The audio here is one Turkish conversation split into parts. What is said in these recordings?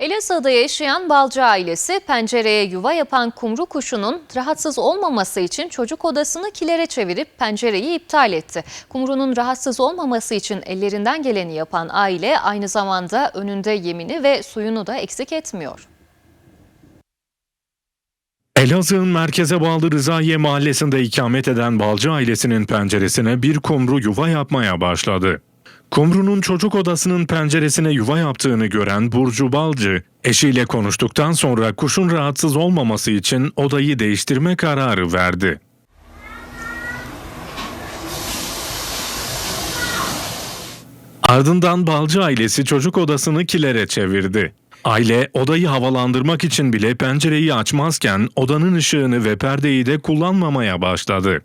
Elazığ'da yaşayan Balcı ailesi pencereye yuva yapan kumru kuşunun rahatsız olmaması için çocuk odasını kilere çevirip pencereyi iptal etti. Kumrunun rahatsız olmaması için ellerinden geleni yapan aile aynı zamanda önünde yemini ve suyunu da eksik etmiyor. Elazığ'ın merkeze bağlı Rızaiye mahallesinde ikamet eden Balcı ailesinin penceresine bir kumru yuva yapmaya başladı. Kumru'nun çocuk odasının penceresine yuva yaptığını gören Burcu Balcı, eşiyle konuştuktan sonra kuşun rahatsız olmaması için odayı değiştirme kararı verdi. Ardından Balcı ailesi çocuk odasını kilere çevirdi. Aile odayı havalandırmak için bile pencereyi açmazken odanın ışığını ve perdeyi de kullanmamaya başladı.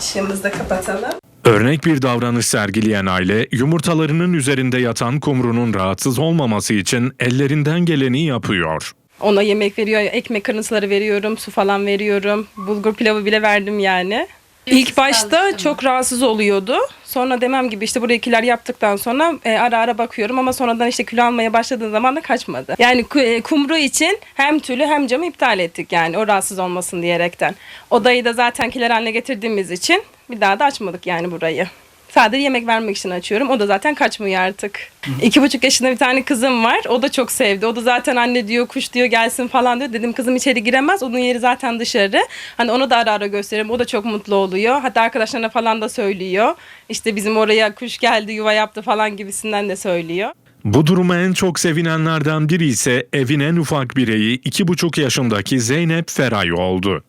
Işığımızı da kapatalım. Örnek bir davranış sergileyen aile, yumurtalarının üzerinde yatan kumrunun rahatsız olmaması için ellerinden geleni yapıyor. Ona yemek veriyor, ekmek kırıntıları veriyorum, su falan veriyorum. Bulgur pilavı bile verdim yani. İlk başta çok rahatsız oluyordu. Sonra demem gibi işte buraya kiler yaptıktan sonra e, ara ara bakıyorum ama sonradan işte kilo almaya başladığı zaman da kaçmadı. Yani e, kumru için hem tülü hem camı iptal ettik yani o rahatsız olmasın diyerekten. Odayı da zaten kiler haline getirdiğimiz için bir daha da açmadık yani burayı. Sadece yemek vermek için açıyorum. O da zaten kaçmıyor artık. İki buçuk yaşında bir tane kızım var. O da çok sevdi. O da zaten anne diyor, kuş diyor gelsin falan diyor. Dedim kızım içeri giremez. Onun yeri zaten dışarı. Hani onu da ara ara gösteririm. O da çok mutlu oluyor. Hatta arkadaşlarına falan da söylüyor. İşte bizim oraya kuş geldi, yuva yaptı falan gibisinden de söylüyor. Bu duruma en çok sevinenlerden biri ise evin en ufak bireyi 2,5 yaşındaki Zeynep Feray oldu.